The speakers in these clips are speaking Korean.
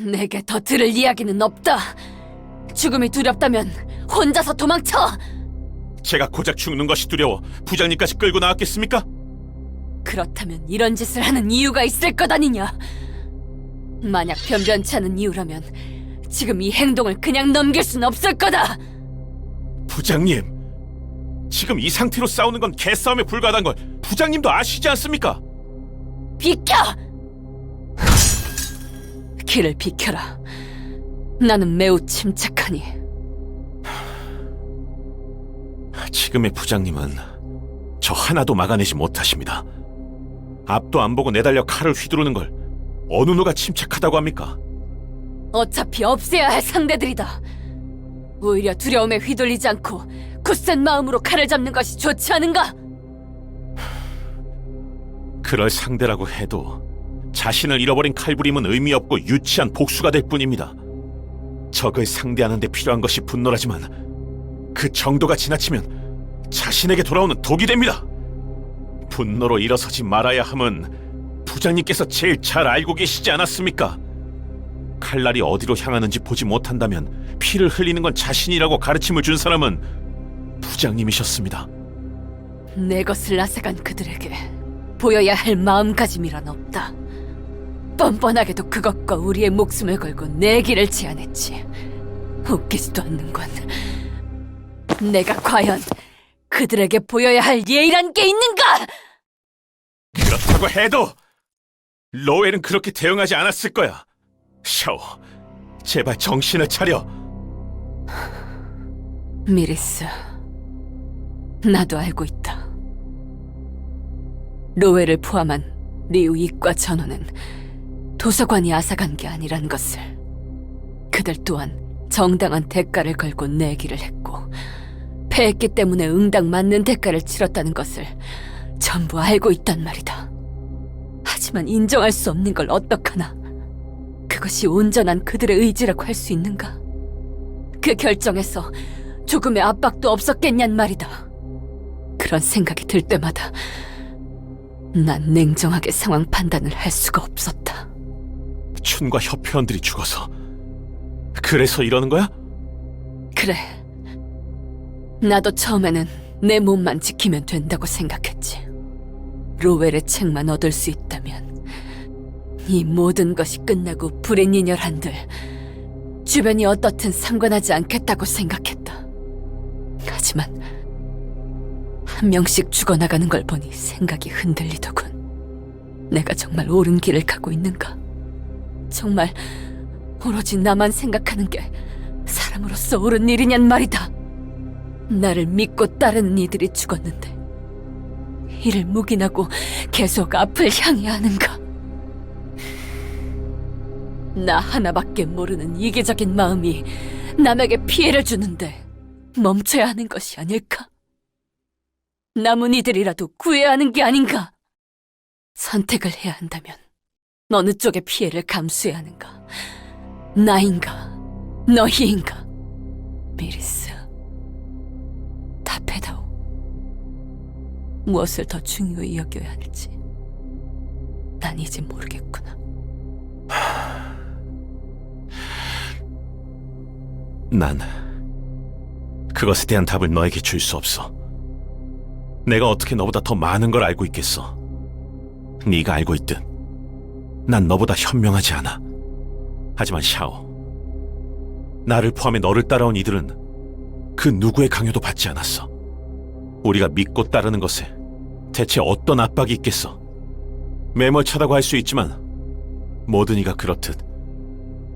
내게 더 들을 이야기는 없다. 죽음이 두렵다면 혼자서 도망쳐. 제가 고작 죽는 것이 두려워 부장님까지 끌고 나왔겠습니까? 그렇다면 이런 짓을 하는 이유가 있을 것 아니냐? 만약 변변치 않은 이유라면 지금 이 행동을 그냥 넘길 순 없을 거다. 부장님, 지금 이 상태로 싸우는 건 개싸움에 불과하다는 걸 부장님도 아시지 않습니까? 비켜! 길을 비켜라. 나는 매우 침착하니 지금의 부장님은 저 하나도 막아내지 못하십니다. 앞도 안 보고 내달려 칼을 휘두르는 걸 어느 누가 침착하다고 합니까? 어차피 없애야 할 상대들이다. 오히려 두려움에 휘둘리지 않고 굳센 마음으로 칼을 잡는 것이 좋지 않은가? 그럴 상대라고 해도 자신을 잃어버린 칼부림은 의미 없고 유치한 복수가 될 뿐입니다. 적을 상대하는 데 필요한 것이 분노라지만 그 정도가 지나치면 자신에게 돌아오는 독이 됩니다. 분노로 일어서지 말아야 함은 부장님께서 제일 잘 알고 계시지 않았습니까? 칼날이 어디로 향하는지 보지 못한다면 피를 흘리는 건 자신이라고 가르침을 준 사람은 부장님이셨습니다. 내 것을 앗아간 그들에게 보여야 할 마음가짐이란 없다. 뻔뻔하게도 그것과 우리의 목숨을 걸고 내 길을 제안했지. 웃기지도 않는군. 내가 과연 그들에게 보여야 할 예의란 게 있는가? 그렇다고 해도 로엘은 그렇게 대응하지 않았을 거야. 샤오, 제발 정신을 차려. 미리스, 나도 알고 있다. 로웨를 포함한 리우 이과 전원은 도서관이 앗아간 게 아니란 것을 그들 또한 정당한 대가를 걸고 내기를 했고 패했기 때문에 응당 맞는 대가를 치렀다는 것을 전부 알고 있단 말이다. 하지만 인정할 수 없는 걸 어떡하나? 그것이 온전한 그들의 의지라고 할 수 있는가? 그 결정에서 조금의 압박도 없었겠냔 말이다. 그런 생각이 들 때마다 난 냉정하게 상황 판단을 할 수가 없었다. 춘과 협회원들이 죽어서 그래서 이러는 거야? 그래. 나도 처음에는 내 몸만 지키면 된다고 생각했지. 로웰의 책만 얻을 수 있다면 이 모든 것이 끝나고 불행인열 한들 주변이 어떻든 상관하지 않겠다고 생각했다. 하지만 한 명씩 죽어나가는 걸 보니 생각이 흔들리더군. 내가 정말 옳은 길을 가고 있는가? 정말 오로지 나만 생각하는 게 사람으로서 옳은 일이냔 말이다. 나를 믿고 따르는 이들이 죽었는데 이를 묵인하고 계속 앞을 향해야 하는가? 나 하나밖에 모르는 이기적인 마음이 남에게 피해를 주는데 멈춰야 하는 것이 아닐까? 남은 이들이라도 구해야 하는 게 아닌가? 선택을 해야 한다면 어느 쪽의 피해를 감수해야 하는가? 나인가? 너희인가? 미리스, 답해다오. 무엇을 더 중요히 여겨야 할지 난 이제 모르겠구나. 난 그것에 대한 답을 너에게 줄 수 없어. 내가 어떻게 너보다 더 많은 걸 알고 있겠어. 네가 알고 있듯 난 너보다 현명하지 않아. 하지만 샤오, 나를 포함해 너를 따라온 이들은 그 누구의 강요도 받지 않았어. 우리가 믿고 따르는 것에 대체 어떤 압박이 있겠어? 매몰차다고 할 수 있지만 모든 이가 그렇듯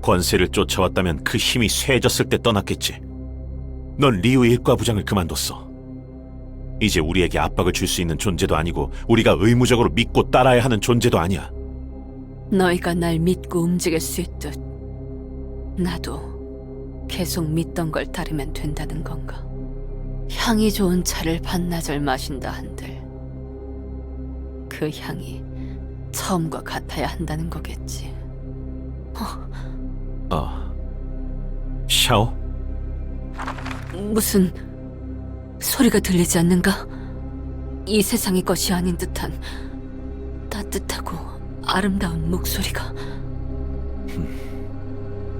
권세를 쫓아왔다면 그 힘이 쇠해졌을 때 떠났겠지. 넌 리우 일과 부장을 그만뒀어. 이제 우리에게 압박을 줄 수 있는 존재도 아니고 우리가 의무적으로 믿고 따라야 하는 존재도 아니야. 너희가 날 믿고 움직일 수 있듯 나도 계속 믿던 걸 따르면 된다는 건가? 향이 좋은 차를 반나절 마신다 한들 그 향이 처음과 같아야 한다는 거겠지. 어. 샤오? 무슨 소리가 들리지 않는가? 이 세상의 것이 아닌 듯한 따뜻하고 아름다운 목소리가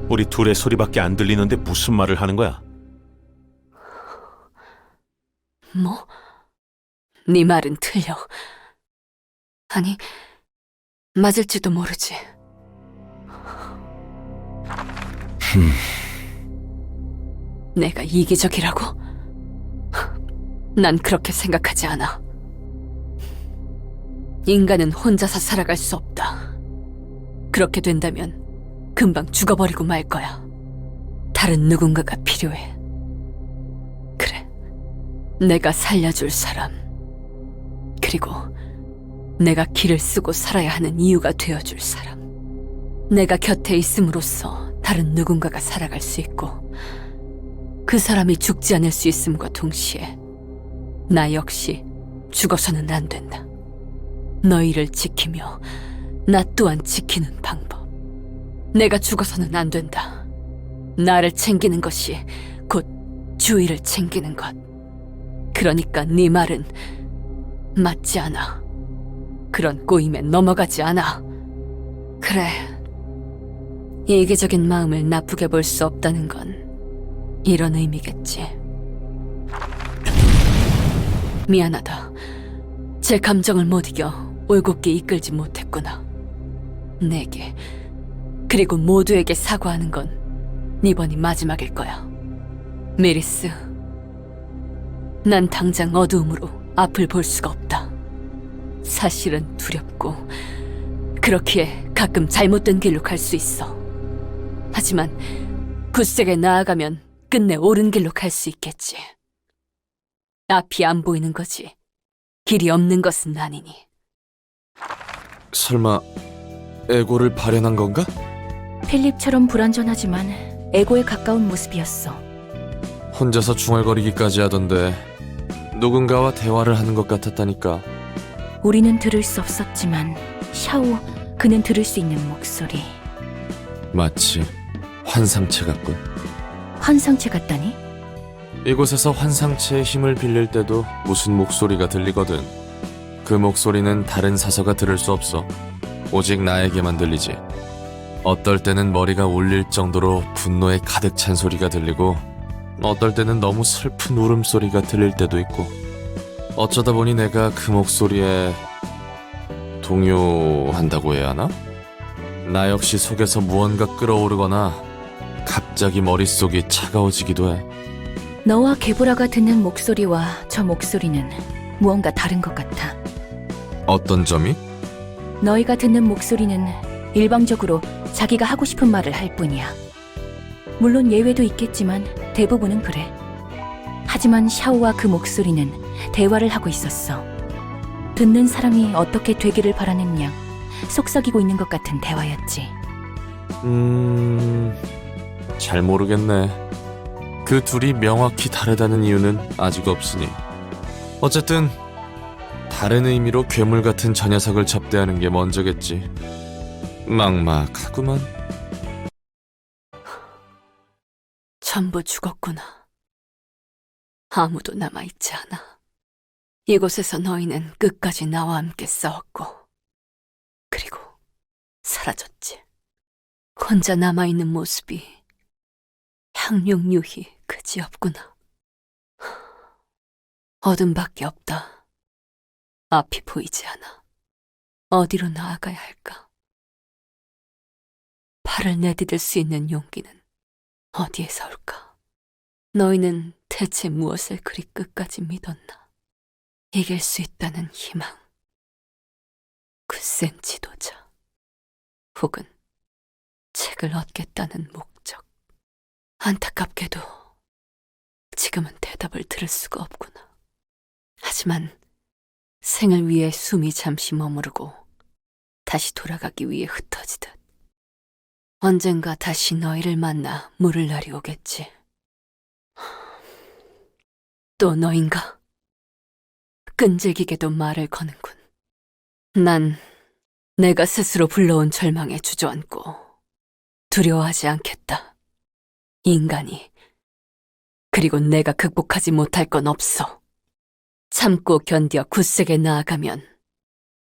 우리 둘의 소리밖에 안 들리는데 무슨 말을 하는 거야? 뭐? 네 말은 틀려. 아니, 맞을지도 모르지. 내가 이기적이라고? 난 그렇게 생각하지 않아. 인간은 혼자서 살아갈 수 없다. 그렇게 된다면 금방 죽어버리고 말 거야. 다른 누군가가 필요해. 그래. 내가 살려줄 사람. 그리고 내가 길을 쓰고 살아야 하는 이유가 되어줄 사람. 내가 곁에 있음으로써 다른 누군가가 살아갈 수 있고, 그 사람이 죽지 않을 수 있음과 동시에, 나 역시 죽어서는 안 된다. 너희를 지키며, 나 또한 지키는 방법. 내가 죽어서는 안 된다. 나를 챙기는 것이 곧 주위를 챙기는 것. 그러니까 네 말은 맞지 않아. 그런 꼬임에 넘어가지 않아. 그래. 이기적인 마음을 나쁘게 볼 수 없다는 건 이런 의미겠지. 미안하다. 제 감정을 못 이겨 올곧게 이끌지 못했구나. 내게 그리고 모두에게 사과하는 건 이번이 마지막일 거야. 메리스, 난 당장 어두움으로 앞을 볼 수가 없다. 사실은 두렵고 그렇기에 가끔 잘못된 길로 갈 수 있어. 하지만 굳세게 나아가면 끝내 옳은 길로 갈 수 있겠지. 앞이 안 보이는 거지. 길이 없는 것은 아니니. 설마 에고를 발현한 건가? 필립처럼 불완전하지만 에고에 가까운 모습이었어. 혼자서 중얼거리기까지 하던데 누군가와 대화를 하는 것 같았다니까. 우리는 들을 수 없었지만 샤오 그는 들을 수 있는 목소리. 마치 환상체 같군. 환상체 같다니? 이곳에서 환상체의 힘을 빌릴 때도 무슨 목소리가 들리거든. 그 목소리는 다른 사서가 들을 수 없어. 오직 나에게만 들리지. 어떨 때는 머리가 울릴 정도로 분노에 가득 찬 소리가 들리고, 어떨 때는 너무 슬픈 울음소리가 들릴 때도 있고, 어쩌다 보니 내가 그 목소리에 동요한다고 해야 하나? 나 역시 속에서 무언가 끌어오르거나 갑자기 머릿속이 차가워지기도 해. 너와 게보라가 듣는 목소리와 저 목소리는 무언가 다른 것 같아. 어떤 점이? 너희가 듣는 목소리는 일방적으로 자기가 하고 싶은 말을 할 뿐이야. 물론 예외도 있겠지만 대부분은 그래. 하지만 샤오와 그 목소리는 대화를 하고 있었어. 듣는 사람이 어떻게 되기를 바라는 양 속삭이고 있는 것 같은 대화였지. 음... 잘 모르겠네. 그 둘이 명확히 다르다는 이유는 아직 없으니. 어쨌든 다른 의미로 괴물 같은 저 녀석을 접대하는 게 먼저겠지. 막막하구만. 전부 죽었구나. 아무도 남아있지 않아. 이곳에서 너희는 끝까지 나와 함께 싸웠고, 그리고 사라졌지. 혼자 남아있는 모습이 향룡 유희 그지없구나. 어둠밖에 없다. 앞이 보이지 않아. 어디로 나아가야 할까? 팔을 내디딜 수 있는 용기는 어디에서 올까? 너희는 대체 무엇을 그리 끝까지 믿었나? 이길 수 있다는 희망, 굳센 지도자, 혹은 책을 얻겠다는 목적. 안타깝게도 지금은 대답을 들을 수가 없구나. 하지만 생을 위해 숨이 잠시 머무르고 다시 돌아가기 위해 흩어지듯 언젠가 다시 너희를 만나 물을 날이 오겠지. 또 너인가? 끈질기게도 말을 거는군. 난 내가 스스로 불러온 절망에 주저앉고 두려워하지 않겠다. 인간이. 그리고 내가 극복하지 못할 건 없어. 참고 견뎌 굳세게 나아가면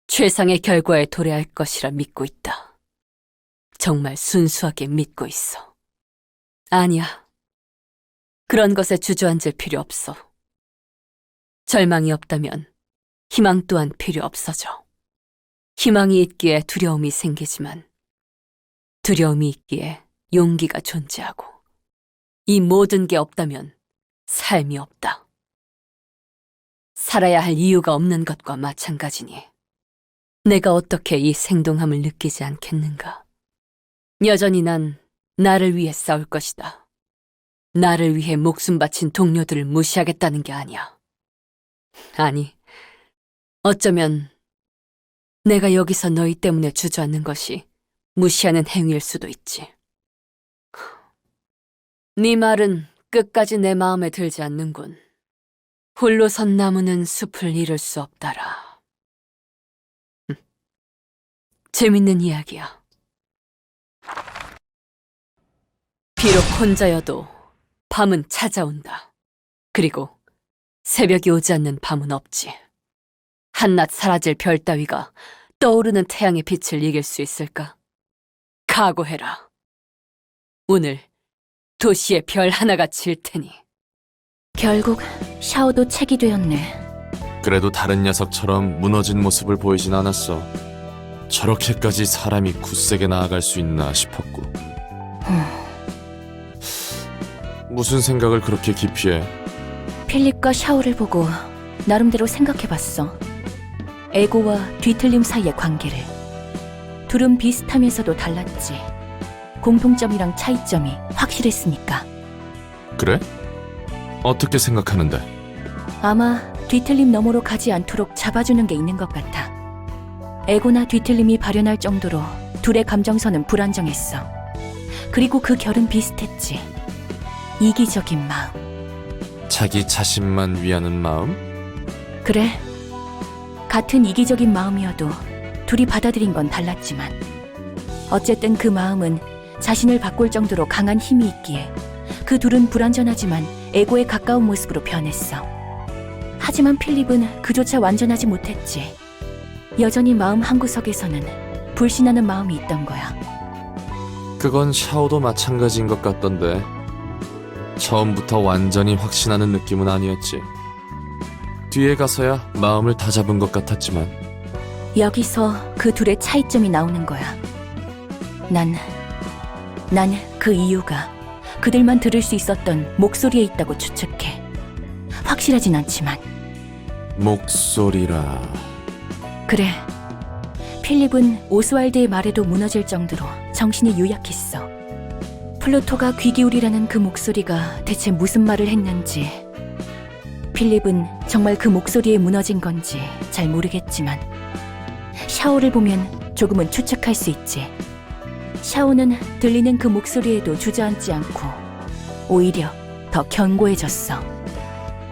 최상의 결과에 도래할 것이라 믿고 있다. 정말 순수하게 믿고 있어. 아니야. 그런 것에 주저앉을 필요 없어. 절망이 없다면 희망 또한 필요 없어져. 희망이 있기에 두려움이 생기지만 두려움이 있기에 용기가 존재하고 이 모든 게 없다면 삶이 없다. 살아야 할 이유가 없는 것과 마찬가지니 내가 어떻게 이 생동함을 느끼지 않겠는가? 여전히 난 나를 위해 싸울 것이다. 나를 위해 목숨 바친 동료들을 무시하겠다는 게 아니야. 아니, 어쩌면 내가 여기서 너희 때문에 주저앉는 것이 무시하는 행위일 수도 있지. 네 말은 끝까지 내 마음에 들지 않는군. 홀로 선 나무는 숲을 이룰 수 없다라. 흠, 재밌는 이야기야. 비록 혼자여도 밤은 찾아온다. 그리고 새벽이 오지 않는 밤은 없지. 한낮 사라질 별 따위가 떠오르는 태양의 빛을 이길 수 있을까? 각오해라. 오늘 도시의 별 하나가 질 테니. 결국 샤오도 책이 되었네. 그래도 다른 녀석처럼 무너진 모습을 보이진 않았어. 저렇게까지 사람이 굳세게 나아갈 수 있나 싶었고. 무슨 생각을 그렇게 깊이 해? 필립과 샤오를 보고 나름대로 생각해봤어. 에고와 뒤틀림 사이의 관계를. 둘은 비슷하면서도 달랐지. 공통점이랑 차이점이 확실했으니까. 그래? 어떻게 생각하는데? 아마 뒤틀림 너머로 가지 않도록 잡아주는 게 있는 것 같아. 에고나 뒤틀림이 발현할 정도로 둘의 감정선은 불안정했어. 그리고 그 결은 비슷했지. 이기적인 마음. 자기 자신만 위하는 마음? 그래. 같은 이기적인 마음이어도 둘이 받아들인 건 달랐지만 어쨌든 그 마음은 자신을 바꿀 정도로 강한 힘이 있기에 그 둘은 불완전하지만 에고에 가까운 모습으로 변했어. 하지만 필립은 그조차 완전하지 못했지. 여전히 마음 한구석에서는 불신하는 마음이 있던 거야. 그건 샤오도 마찬가지인 것 같던데. 처음부터 완전히 확신하는 느낌은 아니었지. 뒤에 가서야 마음을 다 잡은 것 같았지만 여기서 그 둘의 차이점이 나오는 거야. 난, 난 그 이유가 그들만 들을 수 있었던 목소리에 있다고 추측해. 확실하진 않지만, 목소리라. 그래. 필립은 오스왈드의 말에도 무너질 정도로 정신이 유약했어. 플루토가 귀 기울이라는 그 목소리가 대체 무슨 말을 했는지, 필립은 정말 그 목소리에 무너진 건지 잘 모르겠지만, 샤오를 보면 조금은 추측할 수 있지. 샤오는 들리는 그 목소리에도 주저앉지 않고 오히려 더 견고해졌어.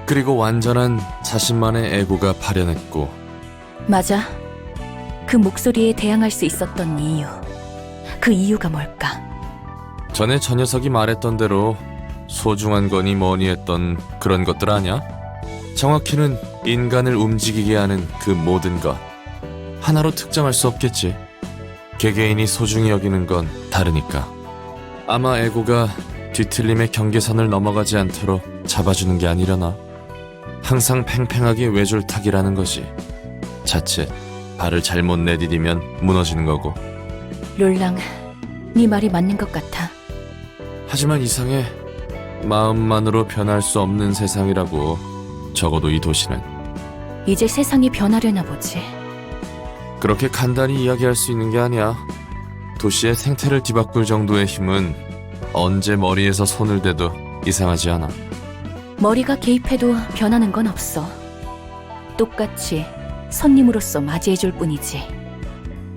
그리고 완전한 자신만의 에고가 발현했고 맞아. 그 목소리에 대항할 수 있었던 이유. 그 이유가 뭘까? 전에 저 녀석이 말했던 대로 소중한 거니 뭐니 했던 그런 것들 아냐? 정확히는 인간을 움직이게 하는 그 모든 것 하나로 특정할 수 없겠지. 개개인이 소중히 여기는 건 다르니까. 아마 에고가 뒤틀림의 경계선을 넘어가지 않도록 잡아주는 게 아니려나. 항상 팽팽하게 외줄타기라는 것이 자칫 발을 잘못 내디디면 무너지는 거고. 롤랑, 네 말이 맞는 것 같아. 하지만 이상해. 마음만으로 변할 수 없는 세상이라고. 적어도 이 도시는. 이제 세상이 변하려나 보지. 그렇게 간단히 이야기할 수 있는 게 아니야. 도시의 생태를 뒤바꿀 정도의 힘은 언제 머리에서 손을 대도 이상하지 않아. 머리가 개입해도 변하는 건 없어. 똑같이 손님으로서 맞이해줄 뿐이지.